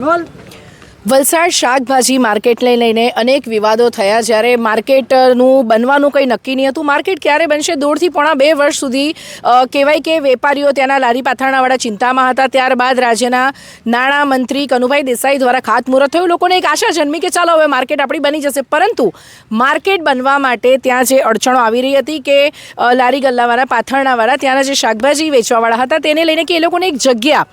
વલસાડ શાકભાજી માર્કેટને લઈને અનેક વિવાદો થયા જ્યારે માર્કેટનું બનવાનું કંઈ નક્કી નહીં હતું. માર્કેટ ક્યારે બનશે દોઢથી પોણા બે વર્ષ સુધી કહેવાય કે વેપારીઓ ત્યાંના લારી પાથરણાવાળા ચિંતામાં હતા. ત્યારબાદ રાજ્યના નાણામંત્રી કનુભાઈ દેસાઈ દ્વારા ખાતમુહૂર્ત થયું. લોકોને એક આશા જન્મી કે ચાલો હવે માર્કેટ આપણી બની જશે. પરંતુ માર્કેટ બનવા માટે ત્યાં જે અડચણો આવી રહી હતી કે લારી ગલ્લાવાળા, પાથરણાવાળા, ત્યાંના જે શાકભાજી વેચવાવાળા હતા, તેને લઈને કે એ લોકોને એક જગ્યા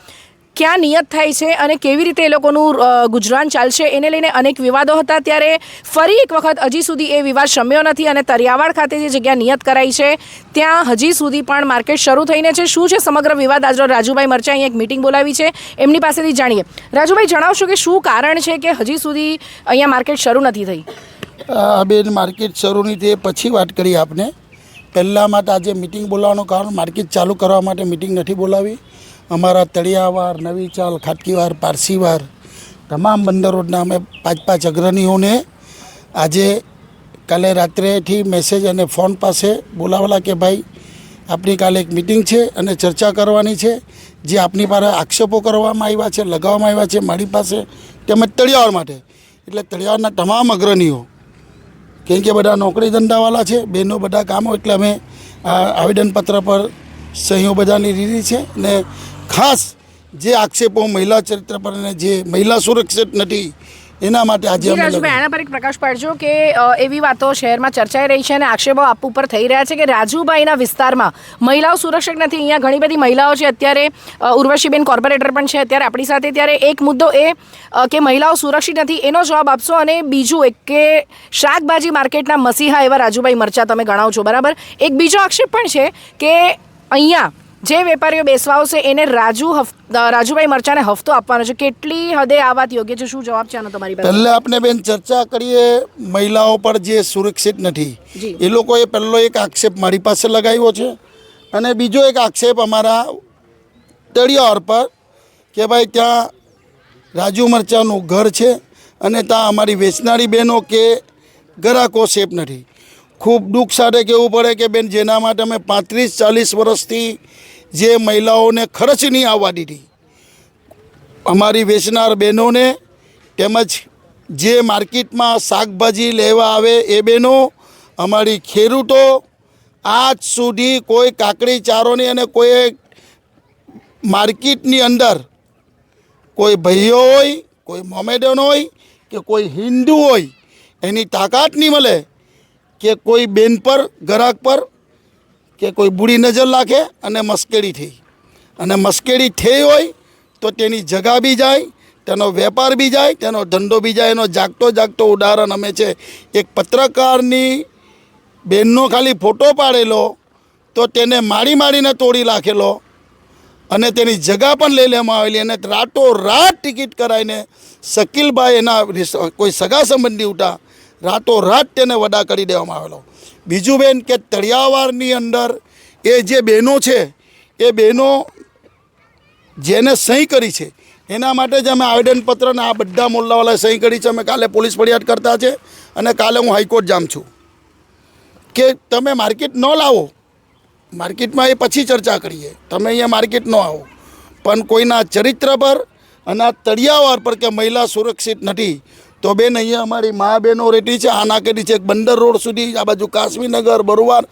ક્યાં નિયત થાય છે અને કેવી રીતે એ લોકોનું ગુજરાન ચાલશે એને લઈને અનેક વિવાદો હતા. ત્યારે ફરી એક વખત હજી સુધી એ વિવાદ શમ્યો નથી અને તરિયાવાડ ખાતે જે જગ્યા નિયત કરાઈ છે, ત્યાં હજી સુધી પણ માર્કેટ શરૂ થઈને છે. શું છે સમગ્ર વિવાદ? આજરો રાજુભાઈ મરચાઈ એક મિટિંગ બોલાવી છે. એમની પાસેથી જાણીએ. રાજુભાઈ, જણાવશો કે શું કારણ છે કે હજી સુધી અહીંયા માર્કેટ શરૂ નથી થઈ? બેન માર્કેટ શરૂ નહીં થઈ પછી વાત કરી આપને. પહેલાં માટે આજે મિટિંગ બોલાવવાનું કારણ માર્કેટ ચાલુ કરવા માટે મિટિંગ નથી બોલાવી. અમારા તળિયાવાર નવી ચાલ ખાટકીવાર, પારસીવાર, તમામ બંદરોના અમે પાંચ પાંચ અગ્રણીઓને આજે કાલે રાત્રેથી મેસેજ અને ફોન પાસે બોલાવેલા કે ભાઈ આપણી કાલે એક મિટિંગ છે અને ચર્ચા કરવાની છે. જે આપની પાસે આક્ષેપો કરવામાં આવ્યા છે, લગાવવામાં આવ્યા છે મારી પાસે તેમજ તળિયાવાર માટે. એટલે તળિયાવારના તમામ અગ્રણીઓ, કેમ કે બધા નોકરી ધંધાવાળા છે બહેનો બધા કામો, એટલે અમે આ આવેદનપત્ર પર સહીઓ બધાની લીધી છે ને ખાસ જે આક્ષેપો મહિલા ચરિત્ર પર અને જે મહિલા સુરક્ષિત નથી એના માટે આજે. આના પર એક પ્રકાશ પાડજો કે એવી વાતો શહેરમાં ચર્ચાઈ રહી છે અને આક્ષેપો આપ ઉપર થઈ રહ્યા છે કે રાજુભાઈના વિસ્તારમાં મહિલાઓ સુરક્ષિત નથી. અહીંયા ઘણી બધી મહિલાઓ છે. અત્યારે ઉર્વશીબેન કોર્પોરેટર પણ છે અત્યારે આપણી સાથે. ત્યારે એક મુદ્દો એ કે મહિલાઓ સુરક્ષિત નથી એનો જવાબ આપશો અને બીજું એક કે શાકભાજી માર્કેટના મસીહા એવા રાજુભાઈ મરચા તમે ગણાવો છો બરાબર? એક બીજો આક્ષેપ પણ છે કે અહીંયા જે વેપારીઓ બેસવા આવશે એને રાજુ રાજુભાઈ મરચાને હફતો આપવાનો છે. કેટલી હદે આ વાત યોગ્ય છે? શું જવાબ છે આનો તમારી પાસે? પહેલા આપણે બેન ચર્ચા કરીએ મહિલાઓ પર જે સુરક્ષિત નથી. એ લોકોએ પહેલો એક આક્ષેપ મારી પાસે લગાવ્યો છે અને બીજો એક આક્ષેપ અમારા તળિયાર પર કે ભાઈ ત્યાં રાજુ મરચાનું ઘર છે અને ત્યાં અમારી વેચનારી બહેનો કે ગ્રાહકો સેફ નથી. ખૂબ દુઃખ સાથે કહેવું પડે કે બેન, જેના માટે અમે પાંત્રીસ, ચાલીસ વર્ષથી જે મહિલાઓને ખર્ચ નહીં આવવા દીધી. અમારી વેચનાર બહેનોને તેમજ જે માર્કેટમાં શાકભાજી લેવા આવે એ બહેનો, અમારી ખેડૂતો, આજ સુધી કોઈ કાકડી ચારોની અને કોઈ માર્કેટની અંદર કોઈ ભાઈઓ હોય, કોઈ મોમેડન હોય કે કોઈ હિન્દુ હોય, એની તાકાત નહીં મળે. કે કોઈ બેન પર ગ્રાહક પર કે કોઈ બુડી નજર નાખે અને મસ્કેડી થઈ. અને મસ્કેડી થઈ હોય તો તેની જગા બી જાય, તેનો વેપાર બી જાય, તેનો ધંધો બી જાય, એનો જાગતો જાગતો ઉદાહરણ અમે છે. એક પત્રકારની બેનનો ખાલી ફોટો પાડેલો તો તેને મારી મારીને તોડી નાખેલો અને તેની જગા પણ લઈ લેવામાં આવેલી. અને રાતો રાત ટિકિટ કરાવીને શકીલભાઈ એના કોઈ સગા સંબંધી ઉઠા રાતો રાત તેને વડા કરી દેવામાં આવેલો. બીજું બેન કે તળિયાવારની અંદર એ જે બહેનો છે, એ બહેનો જેને સહી કરી છે, એના માટે જ અમે આવેદનપત્રને આ બધા મોલ્લાવાળાએ સહી કરી છે. અમે કાલે પોલીસ ફરિયાદ કરતા છે અને કાલે હું હાઈકોર્ટ જામ છું. કે તમે માર્કેટ ન લાવો. માર્કેટમાં એ પછી ચર્ચા કરીએ. તમે અહીંયા માર્કેટ ન આવો. પણ કોઈના ચરિત્ર પર અને આ તળિયાવાર પર કે મહિલા સુરક્ષિત નથી તો બેન, અહીંયા અમારી મા બહેનો રેટી છે આના કરી છે. બંદર રોડ સુધી આ બાજુ કાશ્મીરનગર, બરુવાર.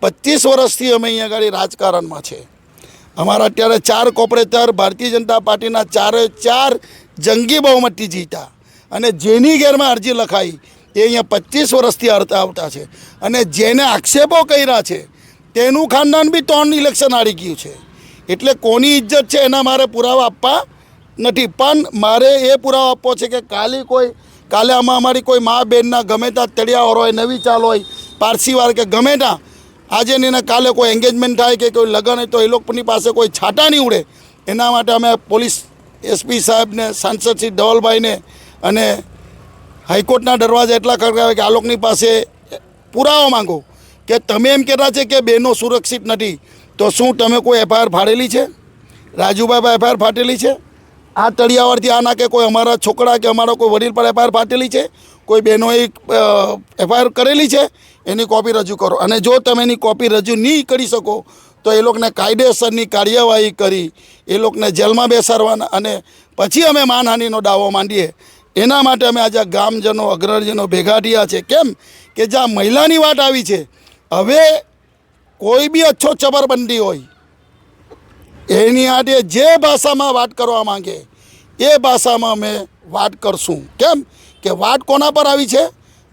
પચીસ વર્ષથી અમે અહીંયા આગળ રાજકારણમાં છે. અમારા અત્યારે ચાર કોપરેટર, ભારતીય જનતા પાર્ટીના ચારે ચાર જંગી બહુમતી જીતા. અને જેની ઘેરમાં અરજી લખાઈ, એ અહીંયા પચીસ વર્ષથી હરતા આવતા છે. અને જેને આક્ષેપો કર્યા છે, તેનું ખાનદાન બી ત્રણ ઇલેક્શન હારી ગયું છે. એટલે કોની ઇજ્જત છે, એના મારે પુરાવા આપવા નથી. પણ મારે એ પુરાવો આપવો છે કે કાલે કોઈ કાલે આમાં અમારી કોઈ મા બહેનના ગમે ત્યાં તળિયાવાર હોય, નવી ચાલ હોય પારસીવાર કે ગમે ત્યાં, આજે ને કાલે કોઈ એન્ગેજમેન્ટ થાય કે કોઈ લગ્ન હોય તો એ લોકોની પાસે કોઈ છાંટા નહીં ઉડે. એના માટે અમે પોલીસ એસપી સાહેબને, સાંસદ શ્રી ધવલભાઈને અને હાઈકોર્ટના દરવાજા એટલા ખડકાવે કે આ લોકોની પાસે પુરાવો માંગો કે તમે એમ કહેતા છે કે બહેનો સુરક્ષિત નથી. તો શું તમે કોઈ એફઆઈઆર ફાડેલી છે? રાજુભાઈ એફઆઈઆર ફાટેલી છે? આ તળિયાવારથી આના કે કોઈ અમારા છોકરા કે અમારા કોઈ વડીલ પર એફઆઈઆર ફાટેલી છે, કોઈ બહેનોએ એફઆઈઆર કરેલી છે, એની કોપી રજૂ કરો. અને જો તમે એની કોપી રજૂ નહીં કરી શકો, તો એ લોકોને કાયદેસરની કાર્યવાહી કરી, એ લોકોને જેલમાં બેસાડવાના અને પછી અમે માનહાનિનો દાવો માંડીએ. એના માટે અમે આજે આ ગામજનો, અગ્રજનો ભેગા થયા છે. કેમ? કે જ્યાં મહિલાની વાત આવી છે, હવે કોઈ બી અચ્છો ચબરબંધી હોય એની આડે જે ભાષામાં વાત કરવા માંગે, એ ભાષામાં અમે વાત કરશું. કેમ? કે વાત કોના પર આવી છે?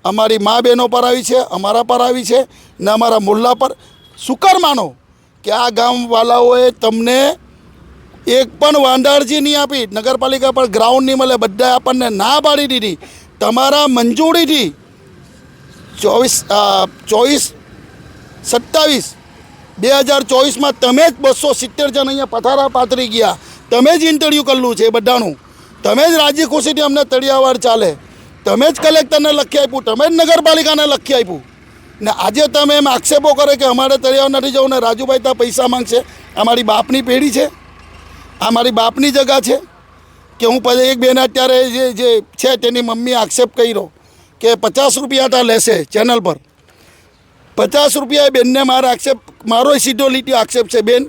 અમારી મા બહેનો પર આવી છે, અમારા પર આવી છે, ને અમારા મુલ્લા પર. શુકર માનો? કે આ ગામવાલાઓએ તમને એક પણ વાંધારજી નહીં આપી, નગરપાલિકા પર ગ્રાઉન્ડ નહીં મળે, બધાએ આપણને ના પાડી દીધી. તમારા મંજૂરીથી ચોવીસ ચોવીસ, સત્તાવીસ બે હજાર ચોવીસમાં તમે જ બસો સિત્તેર જણ અહીંયા પથારા પાથરી ગયા. તમે જ ઇન્ટરવ્યૂ કરેલું છે એ બધાનું. તમે જ રાજી ખુશીથી અમને તળિયાવાર ચાલે. તમે જ કલેક્ટરને લખી આપ્યું. તમે જ નગરપાલિકાને લખી આપ્યું. ને આજે તમે એમ આક્ષેપો કરે કે અમારે તળિયાવ નથી જવું ને રાજુભાઈ ત્યાં પૈસા માંગશે. અમારી બાપની પેઢી છે. આ મારી બાપની જગા છે. કે હું પછી એક બેન અત્યારે જે જે છે તેની મમ્મીએ આક્ષેપ કર્યો કે પચાસ રૂપિયા તા લેશે ચેનલ પર. પચાસ રૂપિયા બેનને મારા આક્ષેપ મારો સીધો લીટી આક્ષેપ છે, બેન.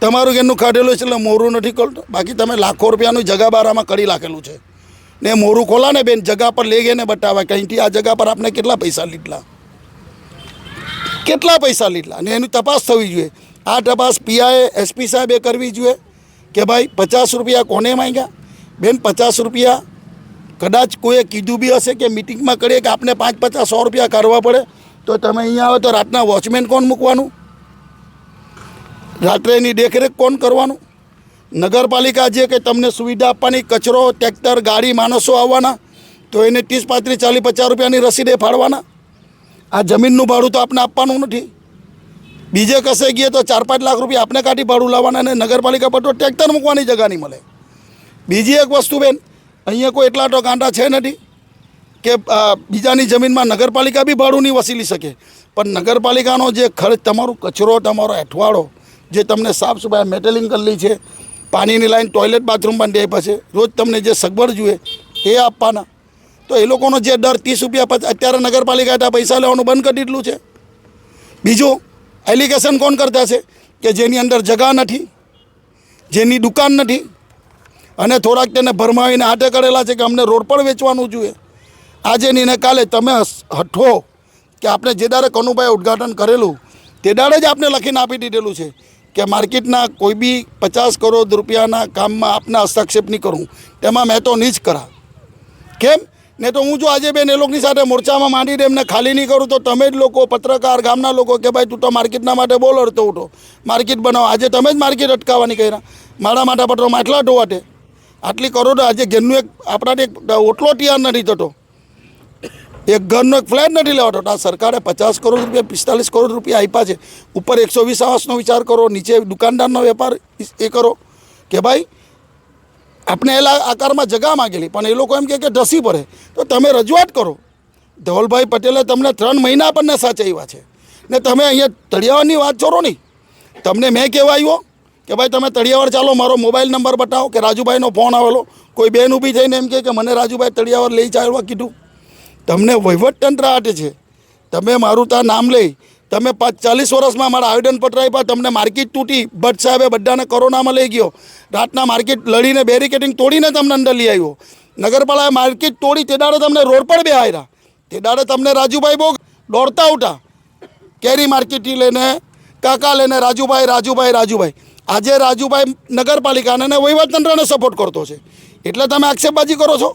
તમારું એનું કાઢેલું છે એટલે મોરું નથી ખોલતું. બાકી તમે લાખો રૂપિયાનું જગા બારામાં કરી નાખેલું છે. ને મોરું ખોલા ને, બેન, જગા પર લઈ ગઈને બતાવે કે અહીંથી આ જગા પર આપણે કેટલા પૈસા લીધલા કેટલા પૈસા લીધલા અને એની તપાસ થવી જોઈએ. આ તપાસ પીઆઈએ, એસપી સાહેબે કરવી જોઈએ કે ભાઈ પચાસ રૂપિયા કોને માંગ્યા? બેન, પચાસ રૂપિયા કદાચ કોઈએ કીધું બી હશે કે મિટિંગમાં કરીએ કે આપણે પાંચ પચાસ સો રૂપિયા કાઢવા પડે. તો તમે અહીંયા આવે તો રાતના વોચમેન કોણ મૂકવાનું? રાત્રે એની દેખરેખ કોણ કરવાનું? નગરપાલિકા જે કે તમને સુવિધા આપવાની, કચરો, ટ્રેક્ટર, ગાડી, માણસો આવવાના, તો એને ત્રીસ પાંત્રીસ, ચાલીસ, પચાસ રૂપિયાની રસીદે ફાળવાના. આ જમીનનું ભાડું તો આપણે આપવાનું નથી. બીજે કસે ગઈએ તો ચાર પાંચ લાખ રૂપિયા આપણે કાઢી ભાડું લાવવાના અને નગરપાલિકા પર તો ટ્રેક્ટર મૂકવાની જગા નહીં મળે. બીજી એક વસ્તુ બેન, અહીંયા કોઈ એટલા તો ગાંડા છે નથી. કે બીજાની જમીનમાં નગરપાલિકા બી ભાડું નહીં વસૂલી શકે. પણ નગરપાલિકાનો જે ખર્ચ, તમારો કચરો, તમારો એઠવાડો, જે તમને સાફ સફાઈ, મેટેલિંગ કરેલી છે, પાણીની લાઈન ટોયલેટ બાથરૂમ પણ આપ્યા છે રોજ તમને જે સગવડ જોઈએ, એ આપવાના. તો એ લોકોનો જે દર ત્રીસ રૂપિયા અત્યારે નગરપાલિકા પૈસા લેવાનું બંધ કરી દીધું છે. બીજું એલિગેશન કોણ કરતા છે? કે જેની અંદર જગા નથી, જેની દુકાન નથી, અને થોડાક તેને ભરમાવીને હાથે કરેલા છે કે અમને રોડ પર વેચવાનું જોઈએ. આજે નહીં કાલે તમે હઠો કે આપણે જે દાડે કનુભાઈ ઉદ્ઘાટન કરેલું, તે દાડે જ આપણે લખીને આપી દીધેલું છે કે માર્કેટના કોઈ બી પચાસ કરોડ રૂપિયાના કામમાં આપને હસ્તક્ષેપ નહીં કરું, તેમાં મેં તો નહીં જ કરા. કેમ? ને તો હું જો આજે બેન એ લોકોની સાથે મોરચામાં માંડીને એમને ખાલી નહીં કરું, તો તમે જ લોકો પત્રકાર ગામના લોકો કે ભાઈ તું તો માર્કેટના માટે બોલો તો ઉઠો. માર્કેટ બનાવો. આજે તમે જ માર્કેટ અટકાવવાની કર્યા. મારા માટે પત્રો માટલા ઢોવાટે. આટલી કરોડો આજે ઘેરનું એક આપણાને એક ઓટલો તૈયાર નથી થતો. એક ઘરનો એક ફ્લેટ નથી લેવાતો. આ સરકારે પચાસ કરોડ રૂપિયા, પિસ્તાલીસ કરોડ રૂપિયા આપ્યા છે. ઉપર એકસો વીસ આવાસનો વિચાર કરો, નીચે દુકાનદારનો વેપાર એ કરો. કે ભાઈ આપણે એલા આકારમાં જગા માગેલી, પણ એ લોકો એમ કહે કે ઢસી પડે તો તમે રજૂઆત કરો. ધવલભાઈ પટેલે તમને ત્રણ મહિના આપણને સાચવ્યા છે. ને તમે અહીંયા તળિયાવારની વાત છોડો નહીં. તમને મેં કહેવા આવ્યો કે ભાઈ, તમે તળિયાવર ચાલો, મારો મોબાઈલ નંબર બતાવો કે રાજુભાઈનો ફોન આવેલો. કોઈ બેન ઊભી થઈને એમ કહે કે, મને રાજુભાઈ તળિયાવર લઈ ચાલવા કીધું. તમને વહીવટતંત્ર આટે છે. તમે મારું ત્યાં નામ લઈ, તમે પાંચ ચાલીસ વર્ષમાં મારા આવેદનપત્ર આપ્યા, તમને માર્કેટ તૂટી, ભટ્ટ સાહેબે બધાને કોરોનામાં લઈ ગયો. રાતના માર્કેટ લડીને બેરિકેડિંગ તોડીને તમને અંદર લઈ આવ્યો. નગરપાળાએ માર્કેટ તોડી તે દાડે તમને રોડ પર બે આવ્યા તે દાડે તમને રાજુભાઈ બહુ દોડતા ઉઠા. કેરી માર્કેટથી લઈને કાકા લઈને રાજુભાઈ રાજુભાઈ રાજુભાઈ. આજે રાજુભાઈ નગરપાલિકાને વહીવટતંત્રને સપોર્ટ કરતો છે. એટલે તમે આક્ષેપબાજી કરો છો?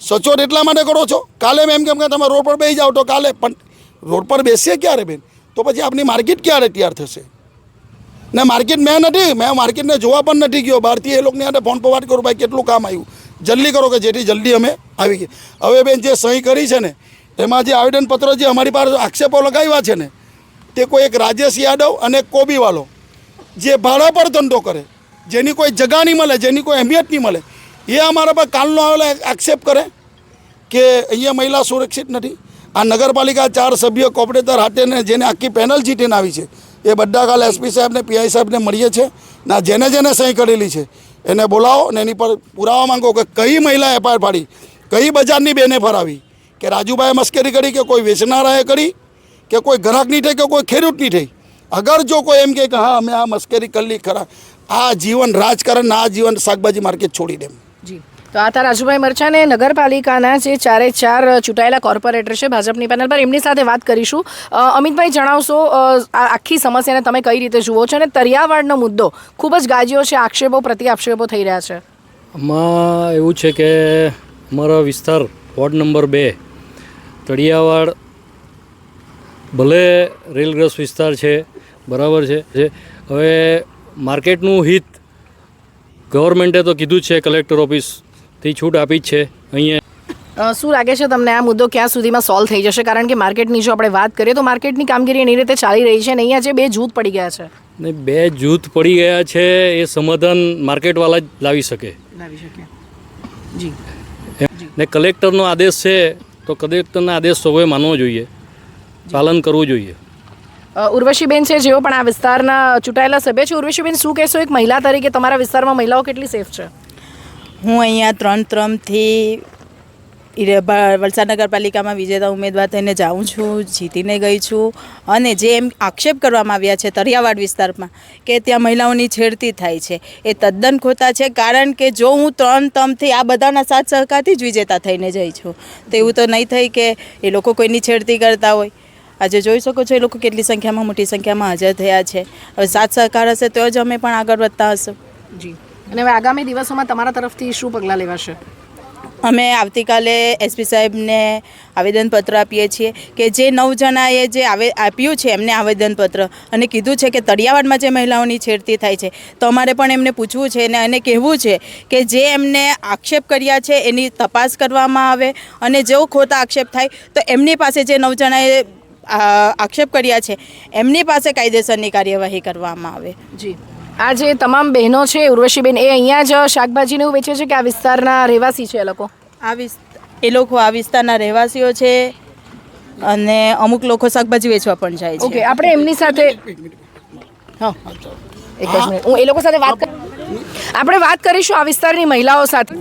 સચોટ એટલા માટે કરો છો? કાલે એમ કેમ કે તમે રોડ પર બેસી જાઓ તો કાલે, પણ રોડ પર બેસીએ ક્યારે બેન? તો પછી આપની માર્કેટ ક્યારે તૈયાર થશે? ને માર્કેટ મેં નથી, મેં માર્કેટને જોવા પણ નથી ગયો. બહારથી એ લોકોની આને ફોન પર વાત કરું, ભાઈ, કેટલું કામ આવ્યું? જલ્દી કરો કે જેથી જલ્દી અમે આવી ગયા. હવે બેન, જે સહી કરી છે ને, એમાં જે આવેદનપત્ર જે અમારી પાસે આક્ષેપો લગાવ્યા છે ને, તે કોઈ એક રાજેશ યાદવ અને કોબીવાલો, જે ભાડા પર ધંધો કરે, જેની કોઈ જગા નહીં મળે, જેની કોઈ અહેમિયત નહીં મળે એ અમારા પર કાલનો આવેલો એક્સેપ્ટ કરે કે અહીંયા મહિલા સુરક્ષિત નથી. આ નગરપાલિકા ચાર સભ્ય કોર્પોરેટર હાટેને જેને આખી પેનલ જીતીને આવી છે. એ બધા કાલે એસપી સાહેબને પીઆઈ સાહેબને મળીએ છીએ ના જેને જેને સહી કરેલી છે, એને બોલાવો અને એની પર પુરાવા માંગો કે કઈ મહિલા એફઆઈઆર પાડી, કઈ બજારની બેને ફરાવી, કે રાજુભાઈએ મસ્કરી કરી કે કોઈ વેચનારાએ કરી, કે કોઈ ગ્રાહકની થઈ કે કોઈ ખેડૂતની થઈ અગર જો કોઈ એમ કે હા, અમે આ મસ્કરી કરી ખરા, આ જીવન રાજકારણ આ જીવન શાકભાજી માર્કેટ છોડી દેમ જી. તો આ હતા રાજુભાઈ મરચાને નગરપાલિકાના જે ચારે ચાર ચૂંટાયેલા કોર્પોરેટર છે ભાજપની પેનલ પર. એમની સાથે વાત કરીશું. અમિતભાઈ, જણાવશો આખી સમસ્યાને તમે કઈ રીતે જુઓ છો અને તરિયાવાડનો મુદ્દો ખૂબ જ ગાજ્યો છે, આક્ષેપો પ્રતિ આક્ષેપો થઈ રહ્યા છે. આમાં એવું છે કે અમારો વિસ્તાર વોર્ડ નંબર બે, તળિયાવાડ ભલે રેલગ્રસ્ત વિસ્તાર છે, બરાબર છે હવે માર્કેટનું હિત ગવર્મેન્ટે તો કીધું છે કલેક્ટર ઓફિસથી છૂટ આપી જ છે. અહીંયા શું લાગે છે તમને આ મુદ્દો ક્યાં સુધીમાં સોલ્વ થઈ જશે? કારણ કે માર્કેટની જો આપણે વાત કરીએ તો માર્કેટની કામગીરી એની રીતે ચાલી રહી છે અને અહીંયા જે બે જૂથ પડી ગયા છે. ને બે જૂથ પડી ગયા છે એ સમાધાન માર્કેટવાળા જ લાવી શકે. લાવી શકે. જી. ને કલેક્ટરનો આદેશ છે તો કલેક્ટરના આદેશ સૌએ માનવો જોઈએ. પાલન કરવું જોઈએ. ઉર્વશીબેન છે, જેઓ પણ આ વિસ્તારના ચૂંટાયેલા સભ્ય છે. ઉર્વશીબેન, શું કહેશો? એક મહિલા તરીકે તમારા વિસ્તારમાં મહિલાઓ કેટલી સેફ છે? હું અહીંયા ત્રણ ત્રમથી વલસાડ નગરપાલિકામાં વિજેતા ઉમેદવાર થઈને જાઉં છું, જીતીને ગઈ છું. અને જે એમ આક્ષેપ કરવામાં આવ્યા છે તરિયાવાડ વિસ્તારમાં કે ત્યાં મહિલાઓની છેડતી થાય છે, એ તદ્દન ખોટા છે. કારણ કે જો હું ત્રણ તમથી આ બધાના સાથ સહકારથી જ વિજેતા થઈને જઈ છું, તો એવું તો નહીં થઈ કે એ લોકો કોઈની છેડતી કરતા હોય. આજે જોઈ શકો છો એ લોકો કેટલી સંખ્યામાં મોટી સંખ્યામાં હાજર થયા છે. હવે સાથ સહકાર હશે તો જ અમે પણ આગળ વધતા હશું. જી. અને હવે આગામી દિવસોમાં તમારા તરફથી શું પગલાં લેવાશે? અમે આવતીકાલે એસપી સાહેબને આવેદનપત્ર આપીએ છીએ કે જે નવ જણાએ જે આવે આપ્યું છે એમને આવેદનપત્ર અને કીધું છે કે તળિયાવાડમાં જે મહિલાઓની છેડતી થાય છે. તો અમારે પણ એમને પૂછવું છે અને એને કહેવું છે કે જે એમને આક્ષેપ કર્યા છે એની તપાસ કરવામાં આવે અને જો ખોટા આક્ષેપ થાય તો એમની પાસે જે નવ જણાએ આક્ષેપ કર્યા છે એમની પાસે કાયદેસરની કાર્યવાહી કરવામાં આવે. જી. આ જે તમામ બહેનો છે ઉર્વશીબેન એ અહીંયા જ શાકભાજીને એવું વેચે છે કે આ વિસ્તારના રહેવાસી છે એ લોકો? આ એ લોકો આ વિસ્તારના રહેવાસીઓ છે અને અમુક લોકો શાકભાજી વેચવા પણ જાય છે. ઓકે આપણે એમની સાથે હા. એક જ મિનિટ. હું એ લોકો સાથે વાત કર- આપણે વાત કરીશું આ વિસ્તારની મહિલાઓ સાથે.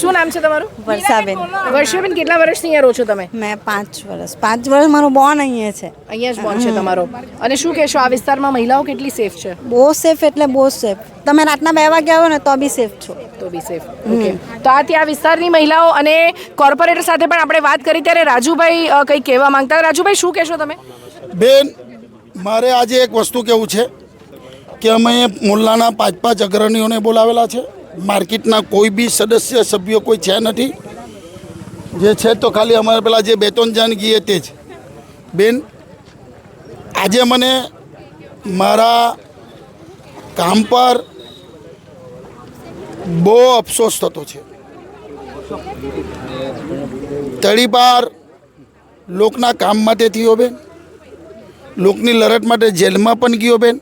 શું નામ છે તમારું? વર્ષાબેન. વર્ષાબેન કેટલા વર્ષથી અહીંયા રહો છો તમે? મેં પાંચ વર્ષ. પાંચ વર્ષ મારો બોન અહીંયા છે. અહીંયા જ બોન છે તમારો. અને શું કહેશો આ વિસ્તારમાં મહિલાઓ કેટલી સેફ છે? બહુ સેફ એટલે બહુ સેફ તમે રાતના બે વાગે આવો ને તો બી સેફ છો. તો બી સેફ ઓકે તો આ ત્યાં વિસ્તારની મહિલાઓ અને કોર્પોરેટર સાથે પણ આપણે વાત કરી ત્યારે રાજુભાઈ કંઈ કહેવા માંગતા રાજુભાઈ શું કહેશો તમે? બેન મારે આજે એક વસ્તુ કેવું છે. કે અમે મુલ્લાના પાંચ પાંચ અગ્રણીઓને બોલાવેલા છે. માર્કેટના કોઈ બી સદસ્ય, સભ્યો કોઈ છે નથી. જે છે તો ખાલી અમારે પેલા જે બે ત્રણ જાન ગઈએ તે જ. બેન, આજે મને મારા કામ પર બહુ અફસોસ થતો છે. તળીપાર લોકના કામ માટે થયો બેન. લોકની લડત માટે જેલમાં પણ ગયો બેન.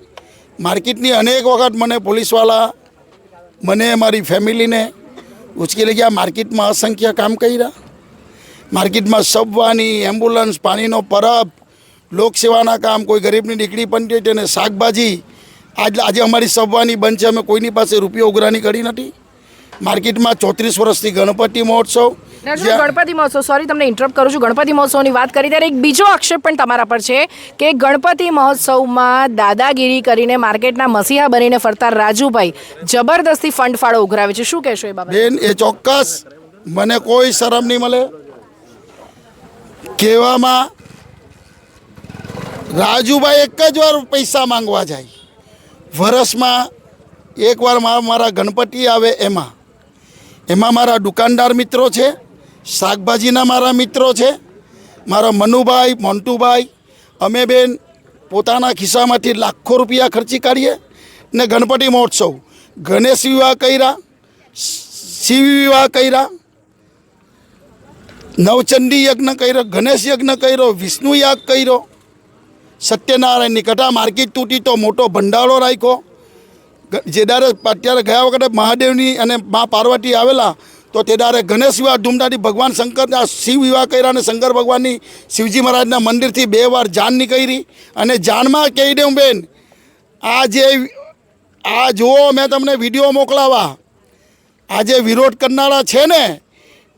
માર્કેટની અનેક વખત મને પોલીસવાળા મને મારી ફેમિલીને ઉચકી લઈ ગયા. માર્કેટમાં અસંખ્ય કામ કર્યા. માર્કેટમાં સબવાની, એમ્બ્યુલન્સ, પાણીનો પરબ, લોકસેવાના કામ, કોઈ ગરીબની દીકરી થઈ તેને શાકભાજી. આજ આજે અમારી સબવાની બંધ છે અમે કોઈની પાસે રૂપિયો ઉઘરાણી કરી નથી. માર્કેટમાં ચોત્રીસ વર્ષથી ગણપતિ મહોત્સવ. ગણપતિ મહોત્સવ સોરી તમને ઇન્ટરપ્ટ કરું છું. ગણપતિ મહોત્સવની વાત કરી ત્યારે એક બીજો આક્ષેપ પણ તમારા પર છે કે ગણપતિ મહોત્સવમાં દાદાગીરી કરીને માર્કેટના મસીહા બનીને ફરતા રાજુભાઈ જબરદસ્તી ફંડ ફાળો ઉઘરાવે છે. શું કહેશો એ બાબતે? બેન એ ચોક્કસ મને કોઈ શરમ નહીં મળે. કહેવામાં રાજુભાઈ એક જ વાર પૈસા માંગવા જાય. વરસમાં એકવાર મારા ગણપતિ આવે એમાં. એમાં મારા દુકાનદાર મિત્રો છે. શાકભાજીના મારા મિત્રો છે. મારા મનુભાઈ, મોન્ટુભાઈ અમે બેન પોતાના ખિસ્સામાંથી લાખો રૂપિયા ખર્ચી કાઢીએ ને ગણપતિ મહોત્સવ. ગણેશ વિવાહ કર્યા, શિવ વિવાહ કર્યા, નવચંડી યજ્ઞ કર્યો, ગણેશ યજ્ઞ કર્યો, વિષ્ણુ યાગ કર્યો. સત્યનારાયણની કથા માર્કેટ તૂટી તો મોટો ભંડારો રાખ્યો. જે અત્યારે ગયા વખતે મહાદેવની અને મા પાર્વતી આવેલા તો તે દારે ગણેશ વિવાહ ધૂમધામથી ભગવાન શંકરના શિવ વિવાહ કર્યા અને શંકર ભગવાનની શિવજી મહારાજના મંદિરથી બે વાર જાન નીકળી અને જાનમાં કહી દઉં બેન આ જે આ જુઓ, મેં તમને વીડિયો મોકલાવા. આ જે વિરોધ કરનારા છે ને,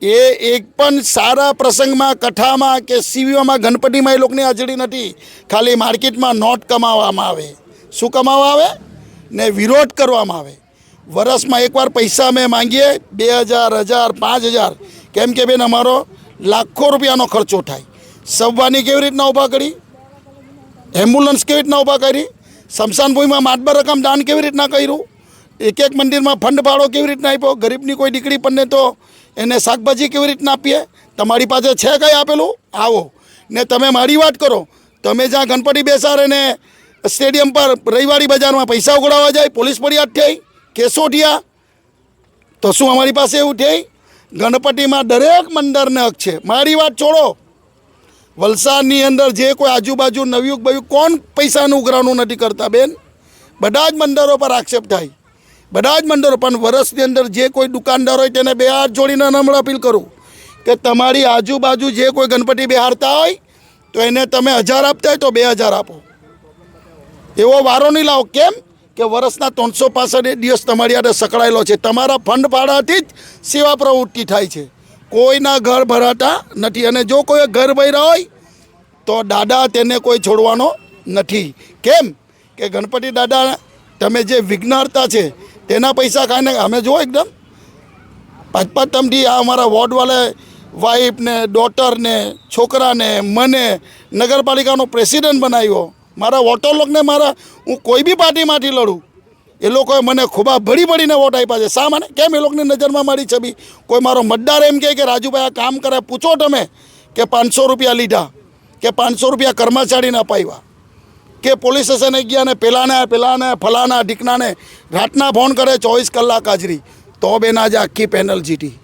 એ એક પણ સારા પ્રસંગમાં, કથામાં કે સીવીઓમાં ગણપતિમાં એ લોકોની હાજરી નથી. ખાલી માર્કેટમાં નોટ કમાવામાં આવે. શું કમાવા આવે? ને વિરોધ કરવામાં આવે. વરસમાં એકવાર પૈસા અમે માંગીએ, બે હજાર હજાર, પાંચ હજાર. કેમ કે બેન, અમારો લાખો રૂપિયાનો ખર્ચો થાય. સવવાની કેવી રીતના ઊભા કરી? એમ્બ્યુલન્સ કેવી રીતના ઊભા કરી? સ્મશાન ભૂમિમાં માતબર રકમ દાન કેવી રીતના કર્યું? એક એક મંદિરમાં ફંડ ફાળો કેવી રીતના આપ્યો? ગરીબની કોઈ દીકરી પણને તો એને શાકભાજી કેવી રીતના આપીએ? તમારી પાસે છે કંઈ આપેલું? આવો. ને તમે મારી વાત કરો. તમે જ્યાં ગણપતિ બેસાડે ને સ્ટેડિયમ પર રવિવારી બજારમાં પૈસા ઉગડાવવા જાય, પોલીસ ફરિયાદ થઈ કેસો તો શું અમારી પાસે એવું થઈ ગણપતિમાં દરેક મંદિરને હક છે. મારી વાત છોડો. વલસાડની અંદર જે કોઈ આજુબાજુ નવયુગ બયુગ કોણ પૈસાનું ઉઘરાણું નથી કરતા બેન? બધા જ મંદિરો પર આક્ષેપ થાય. બધા જ મંદિરો પણ વર્ષની અંદર જે કોઈ દુકાનદાર હોય તેને બે હાથ જોડીને નમ્ર અપીલ કરું કે તમારી આજુબાજુ જે કોઈ ગણપતિ બિહારતા હોય, તો એને તમે હજાર આપતા હોય તો બે હજાર આપો. એવો વારો નહીં લાવો. કેમ? કે વર્ષના ત્રણસો પાસઠ દિવસ તમારી આડે સકળાયેલો છે. તમારા ફંડ ભાડાથી જ સેવા પ્રવૃત્તિ થાય છે. કોઈના ઘર ભરાતા નથી. અને જો કોઈ ઘર ભર્યા હોય, તો દાદા તેને કોઈ છોડવાનો નથી. કેમ? કે ગણપતિ દાદા, તમે જે વિઘ્નહર્તા છે, તેના પૈસા ખાઈને અમે જુઓ એકદમ. પાંચ પાંચ આ અમારા વોર્ડવાળા વાઈફને, ડોટરને, છોકરાને, મને નગરપાલિકાનો પ્રેસિડેન્ટ બનાવ્યો. મારા વોટર લોકને મારા, હું કોઈ બી પાર્ટીમાંથી લડું, એ લોકોએ મને ખૂબા ભળી ભળીને વોટ આપ્યા છે. શા મને કેમ એ લોકોની નજરમાં મારી છબી? કોઈ મારો મતદાર એમ કહે કે, રાજુભાઈ, આ કામ કરે, પૂછો તમે કે પાંચસો રૂપિયા લીધા, કે પાંચસો રૂપિયા કર્મચારીને અપાવ્યા, કે પોલીસ સ્ટેશને ગયા ને પેલાને પેલાને ફલાના ઢીકનાને રાતના ફોન કરે ચોવીસ કલાક હાજરી. તો બેન, આજે આખી પેનલ જીતી.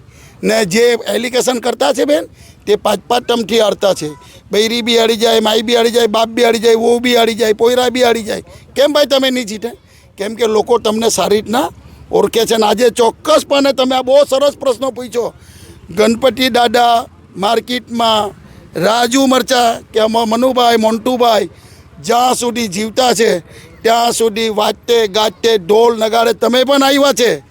ને જે એલિગેશન કરતા છે બેન, તે પાંચ પાંચ ટમથી અડતા છે. બૈરી બી અડી જાય, માઈ બી અડી જાય, બાપ બી અડી જાય, વહુ બી અડી જાય, પોયરા બી અડી જાય. કેમ ભાઈ તમે નહીં જીતે? કેમ કે લોકો તમને સારી રીતના ઓળખે છે ને આજે ચોક્કસપણે તમે આ બહુ સરસ પ્રશ્નો પૂછો. ગણપતિ દાદા માર્કેટમાં રાજુ મરચા કે મનુભાઈ, મોન્ટુભાઈ જ્યાં સુધી જીવતા છે, ત્યાં સુધી વાજતે ગાજતે ઢોલ નગાડે. તમે પણ આવ્યા છે.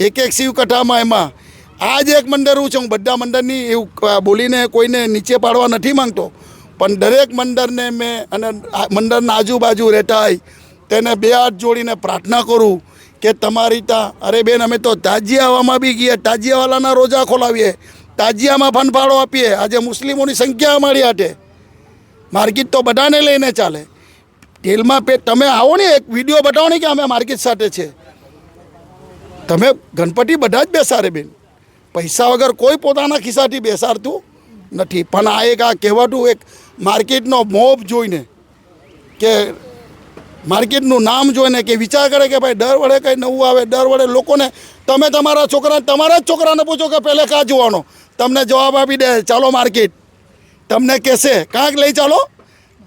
એક એક શિવકથામાં એમાં. આ જ એક મંડળ હું છું. હું બધા મંડળની એવું બોલીને કોઈને નીચે પાડવા નથી માંગતો. પણ દરેક મંડળને મેં અને મંડળના આજુબાજુ રહેતા તેને બે હાથ જોડીને પ્રાર્થના કરું કે તમારી ત્યાં, અરે બેન, અમે તો તાજિયાવામાં બી ગઈએ તાજિયાવાલાના રોજા ખોલાવીએ, તાજિયામાં ફનફાળો આપીએ. આજે મુસ્લિમોની સંખ્યા અમારી હાટે માર્કેટ તો બધાને લઈને ચાલે. તેલમાં પે, તમે આવો ને, એક વીડિયો બતાવો ને કે અમે માર્કેટ સાથે છે. તમે ગણપતિ બધા જ બેસારે બેન. પૈસા વગર કોઈ પોતાના ખિસ્સાથી બેસાડતું નથી. પણ આ એક આ કહેવાતું એક માર્કેટનો મોબ જોઈને કે માર્કેટનું નામ જોઈને કે વિચાર કરે કે ભાઈ દર વડે કંઈ નવું આવે, દર વડે લોકોને તમે તમારા છોકરા, તમારા જ છોકરાને પૂછો કે પહેલે કાં જોવાનો? તમને જવાબ આપી દે, ચાલો માર્કેટ. તમને કહેશે, કાંક લઈ ચાલો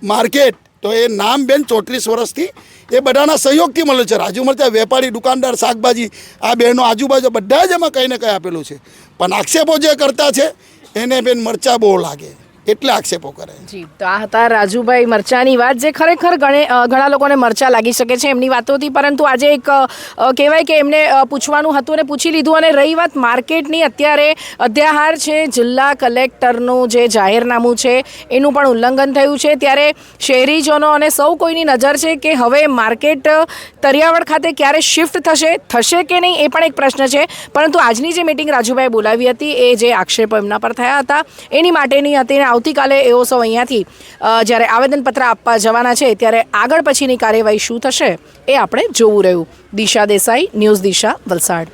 માર્કેટ. તો એ નામ બેન ચોત્રીસ વર્ષથી એ બધાના સહયોગથી મળે છે. રાજુ મરચા, વેપારી, દુકાનદાર, શાકભાજી, આ બહેનો આજુબાજુ બધા જ એમાં કંઈ ને કંઈ આપેલું છે. પણ આક્ષેપો જે કરતા છે, એને બેન મરચા બહુ લાગે. એટલે આક્ષેપો કરે જી, તો આ હતા રાજુભાઈ મરચાની વાત. જે ખરેખર ઘણે ઘણા લોકોને મરચા લાગી શકે છે એમની વાતોથી પરંતુ આજે એક કહેવાય કે એમને પૂછવાનું હતું અને પૂછી લીધું અને રહી વાત માર્કેટની. અત્યારે અધ્યાહાર છે જિલ્લા કલેક્ટરનું જે જાહેરનામું છે, એનું પણ ઉલ્લંઘન થયું છે. ત્યારે શહેરીજનો અને સૌ કોઈની નજર છે કે હવે માર્કેટ તરિયાવળ ખાતે ક્યારે શિફ્ટ થશે થશે કે નહીં એ પણ એક પ્રશ્ન છે. પરંતુ આજની જે મિટિંગ રાજુભાઈ બોલાવી હતી, એ જે આક્ષેપો એમના પર થયા હતા, એની માટેની હતી આવતીકાલે એઓ સૌ અહીંયાથી જ્યારે આવેદનપત્ર આપવા જવાના છે, ત્યારે આગળ પછીની કાર્યવાહી શું થશે એ આપણે જોવું રહ્યું. દિશા દેસાઈ, ન્યૂઝ દિશા વલસાડ.